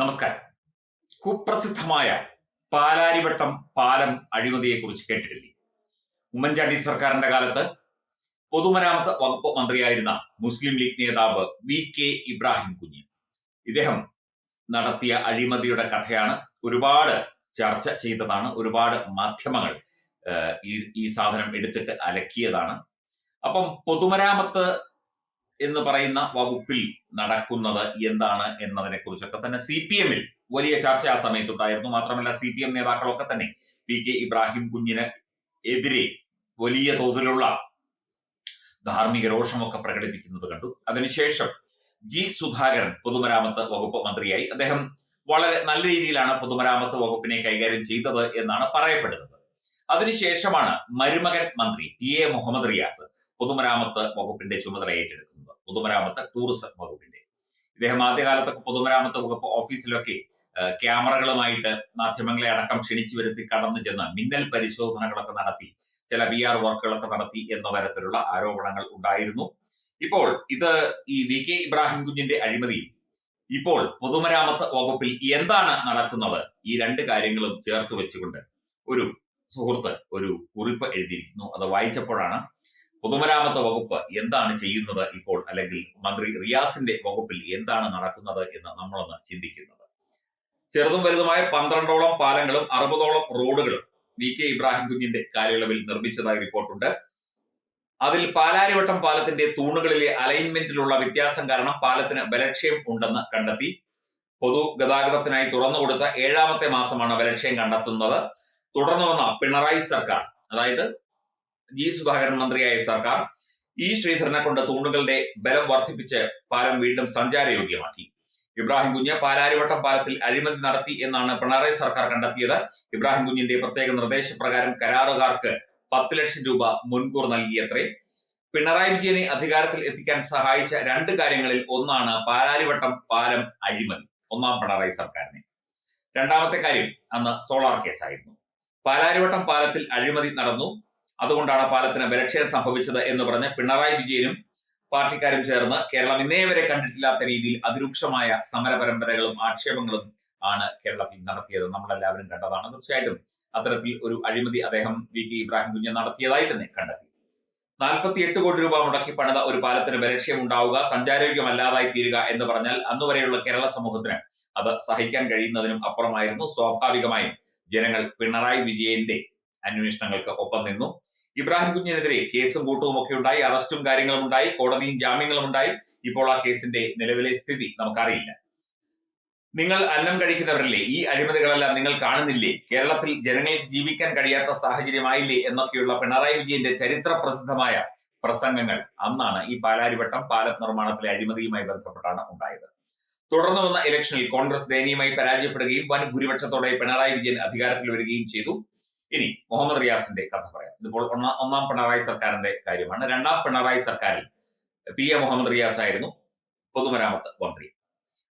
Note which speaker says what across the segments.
Speaker 1: നമസ്കാരം. കുപ്രസിദ്ധമായ പാലാരിവട്ടം പാലം അഴിമതിയെക്കുറിച്ച് കേട്ടിട്ടില്ലേ? ഉമ്മൻചാണ്ടി സർക്കാരിന്റെ കാലത്ത് പൊതുമരാമത്ത് വകുപ്പ് മന്ത്രിയായിരുന്ന മുസ്ലിം ലീഗ് നേതാവ് വി കെ ഇബ്രാഹിം കുഞ്ഞ്. ഇദ്ദേഹം നടത്തിയ അഴിമതിയുടെ കഥയാണ് ഒരുപാട് ചർച്ച ചെയ്തതാണ്. ഒരുപാട് മാധ്യമങ്ങൾ ഈ സാധനം എടുത്തിട്ട് അലക്കിയതാണ്. അപ്പം പൊതുമരാമത്ത് എന്ന് പറയുന്ന വകുപ്പിൽ നടക്കുന്നത് എന്താണ് എന്നതിനെ കുറിച്ചൊക്കെ തന്നെ സി പി എമ്മിൽ വലിയ ചർച്ച ആ സമയത്തുണ്ടായിരുന്നു. മാത്രമല്ല സി പി എം നേതാക്കളൊക്കെ തന്നെ പി കെ ഇബ്രാഹിം കുഞ്ഞിന് എതിരെ വലിയ തോതിലുള്ള ധാർമ്മിക രോഷമൊക്കെ പ്രകടിപ്പിക്കുന്നത് കണ്ടു. അതിനുശേഷം ജി സുധാകരൻ പൊതുമരാമത്ത് വകുപ്പ് മന്ത്രിയായി. അദ്ദേഹം വളരെ നല്ല രീതിയിലാണ് പൊതുമരാമത്ത് വകുപ്പിനെ കൈകാര്യം ചെയ്തത് എന്നാണ് പറയപ്പെടുന്നത്. അതിനുശേഷമാണ് മരുമകൻ മന്ത്രി പി എ മുഹമ്മദ് റിയാസ് പൊതുമരാമത്ത് വകുപ്പിന്റെ ചുമതല ഏറ്റെടുക്കുന്നത്. പൊതുമരാമത്ത് ടൂറിസം വകുപ്പിന്റെ. ഇദ്ദേഹം ആദ്യകാലത്തൊക്കെ പൊതുമരാമത്ത് വകുപ്പ് ഓഫീസിലൊക്കെ ക്യാമറകളുമായിട്ട് മാധ്യമങ്ങളെ അടക്കം ക്ഷണിച്ചു വരുത്തി കടന്നു ചെന്ന് മിന്നൽ പരിശോധനകളൊക്കെ നടത്തി ചില ബി ആർ വർക്കുകളൊക്കെ നടത്തി എന്ന തരത്തിലുള്ള ആരോപണങ്ങൾ ഉണ്ടായിരുന്നു. ഇപ്പോൾ ഇത് ഈ വി കെ ഇബ്രാഹിം കുഞ്ഞിന്റെ അഴിമതി ഇപ്പോൾ പൊതുമരാമത്ത് വകുപ്പിൽ എന്താണ് നടക്കുന്നത്? ഈ രണ്ട് കാര്യങ്ങളും ചേർത്ത് വെച്ചുകൊണ്ട് ഒരു സുഹൃത്ത് ഒരു കുറിപ്പ് എഴുതിയിരിക്കുന്നു. അത് വായിച്ചപ്പോഴാണ് പൊതുമരാമത്ത് വകുപ്പ് എന്താണ് ചെയ്യുന്നത് ഇപ്പോൾ? അല്ലെങ്കിൽ മന്ത്രി റിയാസിന്റെ വകുപ്പിൽ എന്താണ് നടക്കുന്നത് എന്ന് നമ്മളൊന്ന് ചിന്തിക്കുന്നത്. ചെറുതും വലുതുമായ പന്ത്രണ്ടോളം പാലങ്ങളും അറുപതോളം റോഡുകളും വി കെ ഇബ്രാഹിം കുഞ്ഞിന്റെ കാലയളവിൽ നിർമ്മിച്ചതായി റിപ്പോർട്ടുണ്ട്. അതിൽ പാലാരിവട്ടം പാലത്തിന്റെ തൂണുകളിലെ അലൈൻമെന്റിലുള്ള വ്യത്യാസം കാരണം പാലത്തിന് ബലക്ഷയം ഉണ്ടെന്ന് കണ്ടെത്തി. പൊതുഗതാഗതത്തിനായി തുറന്നുകൊടുത്ത ഏഴാമത്തെ മാസമാണ് ബലക്ഷയം കണ്ടെത്തുന്നത്. തുടർന്ന് വന്ന പിണറായി സർക്കാർ അതായത് ജി സുധാകരൻ മന്ത്രിയായ സർക്കാർ ഇ ശ്രീധരനെ കൊണ്ട് തൂണുകളുടെ ബലം വർദ്ധിപ്പിച്ച് പാലം വീണ്ടും സഞ്ചാരയോഗ്യമാക്കി. ഇബ്രാഹിം കുഞ്ഞ് പാലാരിവട്ടം പാലത്തിൽ അഴിമതി നടത്തി എന്നാണ് പിണറായി സർക്കാർ കണ്ടെത്തിയത്. ഇബ്രാഹിം കുഞ്ഞിന്റെ പ്രത്യേക നിർദ്ദേശപ്രകാരം കരാറുകാർക്ക് പത്ത് ലക്ഷം രൂപ മുൻകൂർ നൽകിയത്രേ. പിണറായി വിജയനെ അധികാരത്തിൽ എത്തിക്കാൻ സഹായിച്ച രണ്ട് കാര്യങ്ങളിൽ ഒന്നാണ് പാലാരിവട്ടം പാലം അഴിമതി. ഒന്നാം പിണറായി സർക്കാരിനെ. രണ്ടാമത്തെ കാര്യം അന്ന് സോളാർ കേസായിരുന്നു. പാലാരിവട്ടം പാലത്തിൽ അഴിമതി നടന്നു. അതുകൊണ്ടാണ് പാലത്തിന് ബലക്ഷയം സംഭവിച്ചത് എന്ന് പറഞ്ഞ് പിണറായി വിജയനും പാർട്ടിക്കാരും ചേർന്ന് കേരളം ഇന്നേ വരെ കണ്ടിട്ടില്ലാത്ത രീതിയിൽ അതിരൂക്ഷമായ സമര പരമ്പരകളും ആക്ഷേപങ്ങളും ആണ് കേരളത്തിൽ നടത്തിയത്. നമ്മളെല്ലാവരും കണ്ടതാണ്. തീർച്ചയായിട്ടും അത്തരത്തിൽ ഒരു അഴിമതി അദ്ദേഹം വി കെ ഇബ്രാഹിം കുഞ്ഞ് നടത്തിയതായി തന്നെ കണ്ടെത്തി. നാൽപ്പത്തി എട്ട് കോടി രൂപ മുടക്കി പണിത ഒരു പാലത്തിന് ബലക്ഷ്യം ഉണ്ടാവുക സഞ്ചാരയോഗ്യമല്ലാതായി തീരുക എന്ന് പറഞ്ഞാൽ അന്നുവരെയുള്ള കേരള സമൂഹത്തിന് അത് സഹിക്കാൻ കഴിയുന്നതിനും അപ്പുറമായിരുന്നു. സ്വാഭാവികമായും ജനങ്ങൾ പിണറായി വിജയന്റെ അന്വേഷണങ്ങൾക്ക് ഒപ്പം നിന്നു. ഇബ്രാഹിം കുഞ്ഞിനെതിരെ കേസും കൂട്ടവും ഒക്കെ ഉണ്ടായി. അറസ്റ്റും കാര്യങ്ങളും ഉണ്ടായി. കോടതിയും ജാമ്യങ്ങളും ഉണ്ടായി. ഇപ്പോൾ ആ കേസിന്റെ നിലവിലെ സ്ഥിതി നമുക്കറിയില്ല. നിങ്ങൾ അന്നം കഴിക്കുന്നവരല്ലേ? ഈ അഴിമതികളെല്ലാം നിങ്ങൾ കാണുന്നില്ലേ? കേരളത്തിൽ ജനങ്ങൾക്ക് ജീവിക്കാൻ കഴിയാത്ത സാഹചര്യമായില്ലേ? എന്നൊക്കെയുള്ള പിണറായി വിജയന്റെ ചരിത്ര പ്രസിദ്ധമായ പ്രസംഗങ്ങൾ അന്നാണ് ഈ പാലാരിവട്ടം പാലം നിർമ്മാണത്തിലെ അഴിമതിയുമായി ബന്ധപ്പെട്ടാണ് ഉണ്ടായത്. തുടർന്ന് വന്ന ഇലക്ഷനിൽ കോൺഗ്രസ് ദയനീയമായി പരാജയപ്പെടുകയും വൻ ഭൂരിപക്ഷത്തോടെ പിണറായി വിജയൻ അധികാരത്തിൽ വരികയും ചെയ്തു. ഇനി മുഹമ്മദ് റിയാസിന്റെ കഥ പറയാം. ഇതിപ്പോൾ ഒന്നാം ഒന്നാം പിണറായി സർക്കാരിന്റെ കാര്യമാണ്. രണ്ടാം പിണറായി സർക്കാരിൽ പി എ മുഹമ്മദ് റിയാസ് ആയിരുന്നു പൊതുമരാമത്ത് മന്ത്രി.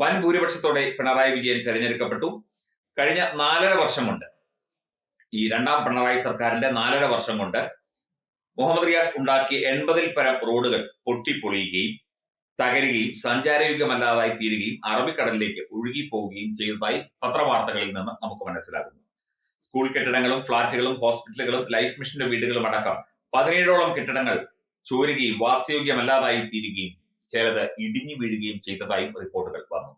Speaker 1: വൻ ഭൂരിപക്ഷത്തോടെ പിണറായി വിജയൻ തെരഞ്ഞെടുക്കപ്പെട്ടു. കഴിഞ്ഞ നാലര വർഷം കൊണ്ട് ഈ രണ്ടാം പിണറായി സർക്കാരിന്റെ നാലര വർഷം കൊണ്ട് മുഹമ്മദ് റിയാസ് ഉണ്ടാക്കിയ എൺപതിൽ പരം റോഡുകൾ പൊട്ടിപ്പൊളിയുകയും തകരുകയും സഞ്ചാരയോഗ്യമല്ലാതായി തീരുകയും അറബിക്കടലിലേക്ക് ഒഴുകി പോവുകയും ചെയ്തതായി പത്രവാർത്തകളിൽ നിന്ന് നമുക്ക് മനസ്സിലാകുന്നു. സ്കൂൾ കെട്ടിടങ്ങളും ഫ്ളാറ്റുകളും ഹോസ്പിറ്റലുകളും ലൈഫ് മിഷന്റെ വീടുകളും അടക്കം പതിനേഴോളം കെട്ടിടങ്ങൾ ചോരുകയും വാസയോഗ്യമല്ലാതായി തീരുകയും ചിലത് ഇടിഞ്ഞു വീഴുകയും ചെയ്തതായും റിപ്പോർട്ടുകൾ വന്നു.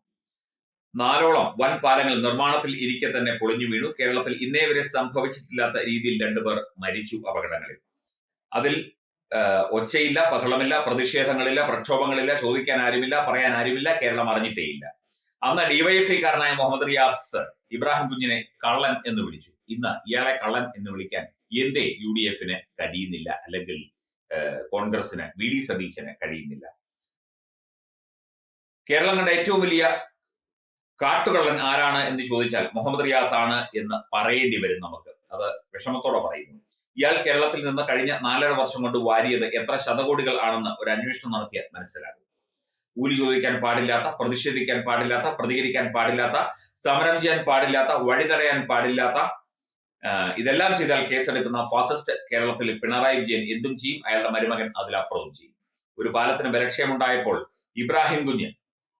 Speaker 1: നാലോളം വൻ പാലങ്ങൾ നിർമ്മാണത്തിൽ ഇരിക്കെ തന്നെ പൊളിഞ്ഞു വീണു. കേരളത്തിൽ ഇന്നേ വരെ സംഭവിച്ചിട്ടില്ലാത്ത രീതിയിൽ രണ്ടുപേർ മരിച്ചു അപകടങ്ങളിൽ. അതിൽ ഒച്ചയില്ല ബഹളമില്ല പ്രതിഷേധങ്ങളില്ല പ്രക്ഷോഭങ്ങളില്ല ചോദിക്കാൻ ആരുമില്ല പറയാൻ ആരുമില്ല കേരളം അറിഞ്ഞിട്ടേയില്ല. അന്ന് ഡിവൈഎഫ്ഐക്കാരനായ മുഹമ്മദ് റിയാസ് ഇബ്രാഹിം കുഞ്ഞിനെ കള്ളൻ എന്ന് വിളിച്ചു. ഇന്ന് ഇയാളെ കള്ളൻ എന്ന് വിളിക്കാൻ എന്തേ യു ഡി എഫിന് കഴിയുന്നില്ല? അല്ലെങ്കിൽ കോൺഗ്രസിന് വി ഡി സതീശന് കഴിയുന്നില്ല? കേരളം കണ്ട ഏറ്റവും വലിയ കാട്ടുകള്ളൻ ആരാണ് എന്ന് ചോദിച്ചാൽ മുഹമ്മദ് റിയാസ് ആണ് എന്ന് പറയേണ്ടി വരും നമുക്ക്. അത് വിഷമത്തോടെ പറയുന്നു. ഇയാൾ കേരളത്തിൽ നിന്ന് കഴിഞ്ഞ നാലര വർഷം കൊണ്ട് വാരിയത് എത്ര ശതകോടികൾ ആണെന്ന് ഒരു അന്വേഷണം നടത്തിയാൽ മനസ്സിലാകും. കൂലി ചോദിക്കാൻ പാടില്ലാത്ത പ്രതിഷേധിക്കാൻ പാടില്ലാത്ത പ്രതികരിക്കാൻ പാടില്ലാത്ത സമരം ചെയ്യാൻ പാടില്ലാത്ത വഴി തടയാൻ പാടില്ലാത്ത ഇതെല്ലാം ചെയ്താൽ കേസെടുക്കുന്ന ഫാസിസ്റ്റ് കേരളത്തിൽ പിണറായി വിജയൻ എന്തും ചെയ്യും? അയാളുടെ മരുമകൻ അതിലപ്പുറവും ചെയ്യും. ഒരു പാലത്തിന് ബലക്ഷയമുണ്ടായപ്പോൾ ഇബ്രാഹിം കുഞ്ഞ്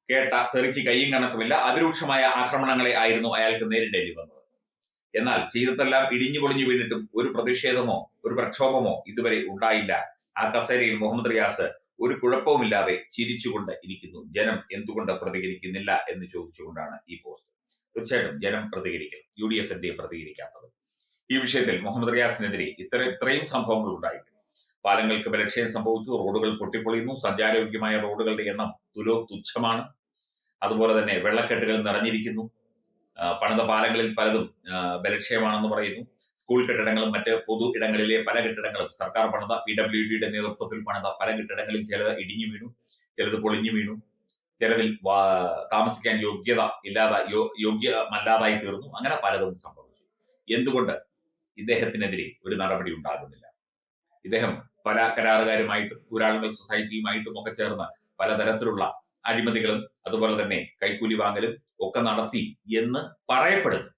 Speaker 1: കേട്ട തെറിക്ക് കയ്യും കണക്കുമില്ല അതിരൂക്ഷമായ ആക്രമണങ്ങളെ ആയിരുന്നു അയാൾക്ക് നേരിടേണ്ടി വന്നത്. എന്നാൽ ചെയ്തതെല്ലാം ഇടിഞ്ഞു പൊളിഞ്ഞു വീണിട്ടും ഒരു പ്രതിഷേധമോ ഒരു പ്രക്ഷോഭമോ ഇതുവരെ ഉണ്ടായില്ല. ആ കസേരയിൽ മുഹമ്മദ് റിയാസ് ഒരു കുഴപ്പവുമില്ലാതെ ചിരിച്ചുകൊണ്ട് ഇരിക്കുന്നു. ജനം എന്തുകൊണ്ട് പ്രതികരിക്കുന്നില്ല എന്ന് ചോദിച്ചുകൊണ്ടാണ് ഈ പോസ്റ്റ് തീർച്ചയായിട്ടും ജനം പ്രതികരിക്കണം. യു ഡി എഫ് എന്തേ പ്രതികരിക്കാത്തത്? ഈ വിഷയത്തിൽ മുഹമ്മദ് റിയാസിനെതിരെ ഇത്ര ഇത്രയും സംഭവങ്ങൾ ഉണ്ടായിരുന്നു പാലങ്ങൾക്ക് ബലക്ഷയം സംഭവിച്ചു റോഡുകൾ പൊട്ടിപ്പൊളിയുന്നു സഞ്ചാരയോഗ്യമായ റോഡുകളുടെ എണ്ണം തുലോ തുച്ഛമാണ്. അതുപോലെ തന്നെ വെള്ളക്കെട്ടുകൾ നിറഞ്ഞിരിക്കുന്നു. പണിത പാലങ്ങളിൽ പലതും ബലക്ഷയമാണെന്ന് പറയുന്നു. സ്കൂൾ കെട്ടിടങ്ങളും മറ്റ് പൊതു ഇടങ്ങളിലെ പല കെട്ടിടങ്ങളും സർക്കാർ പണിത പി ഡബ്ല്യു ഡിയുടെ നേതൃത്വത്തിൽ പണിത പല കെട്ടിടങ്ങളിൽ ചിലത് ഇടിഞ്ഞു വീണു ചിലത് പൊളിഞ്ഞു വീണു. ചിലതിൽ താമസിക്കാൻ യോഗ്യത ഇല്ലാതെ യോഗ്യമല്ലാതായി തീർന്നു. അങ്ങനെ പലതും സംഭവിച്ചു. എന്തുകൊണ്ട് ഇദ്ദേഹത്തിനെതിരെ ഒരു നടപടി ഉണ്ടാകുന്നില്ല? ഇദ്ദേഹം പല കരാറുകാരുമായിട്ടും ഊരാളുകൾ സൊസൈറ്റിയുമായിട്ടും ഒക്കെ ചേർന്ന് പലതരത്തിലുള്ള അഴിമതികളും അതുപോലെ തന്നെ കൈക്കൂലി വാങ്ങലും ഒക്കെ നടത്തി എന്ന് പറയപ്പെടുന്നു.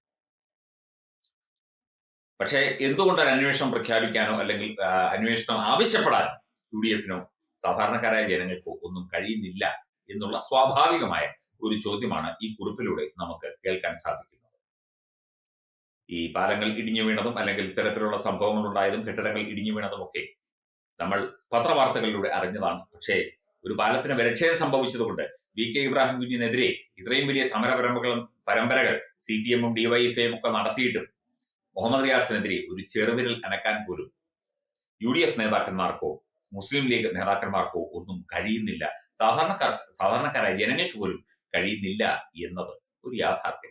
Speaker 1: പക്ഷേ എന്തുകൊണ്ടാണ് അന്വേഷണം പ്രഖ്യാപിക്കാനോ അല്ലെങ്കിൽ അന്വേഷണം ആവശ്യപ്പെടാനോ യു ഡി എഫിനോ സാധാരണക്കാരായ ജനങ്ങൾക്കോ ഒന്നും കഴിയുന്നില്ല എന്നുള്ള സ്വാഭാവികമായ ഒരു ചോദ്യമാണ് ഈ കുറിപ്പിലൂടെ നമുക്ക് കേൾക്കാൻ സാധിക്കുന്നത്. ഈ പാലങ്ങൾ ഇടിഞ്ഞു വീണതും അല്ലെങ്കിൽ ഇത്തരത്തിലുള്ള സംഭവങ്ങൾ ഉണ്ടായതും കെട്ടിടങ്ങൾ ഇടിഞ്ഞു വീണതും ഒക്കെ നമ്മൾ പത്രവാർത്തകളിലൂടെ അറിഞ്ഞതാണ്. പക്ഷേ ഒരു പാലത്തിന് വിലക്ഷയം സംഭവിച്ചതുകൊണ്ട് വി കെ ഇബ്രാഹിം കുഞ്ഞിനെതിരെ ഇത്രയും വലിയ സമര പരമ്പരകളും പരമ്പരകൾ സി പി എമ്മും ഡിവൈഎഫ്ഐയും ഒക്കെ നടത്തിയിട്ടും മുഹമ്മദ് റിയാസിനെതിരെ ഒരു ചെറുവിരൽ അനക്കാൻ പോലും യു ഡി എഫ് നേതാക്കന്മാർക്കോ മുസ്ലിം ലീഗ് നേതാക്കന്മാർക്കോ ഒന്നും കഴിയുന്നില്ല. സാധാരണക്കാർ സാധാരണക്കാരായ ജനങ്ങൾക്ക് പോലും കഴിയുന്നില്ല എന്നത് ഒരു യാഥാർത്ഥ്യമാണ്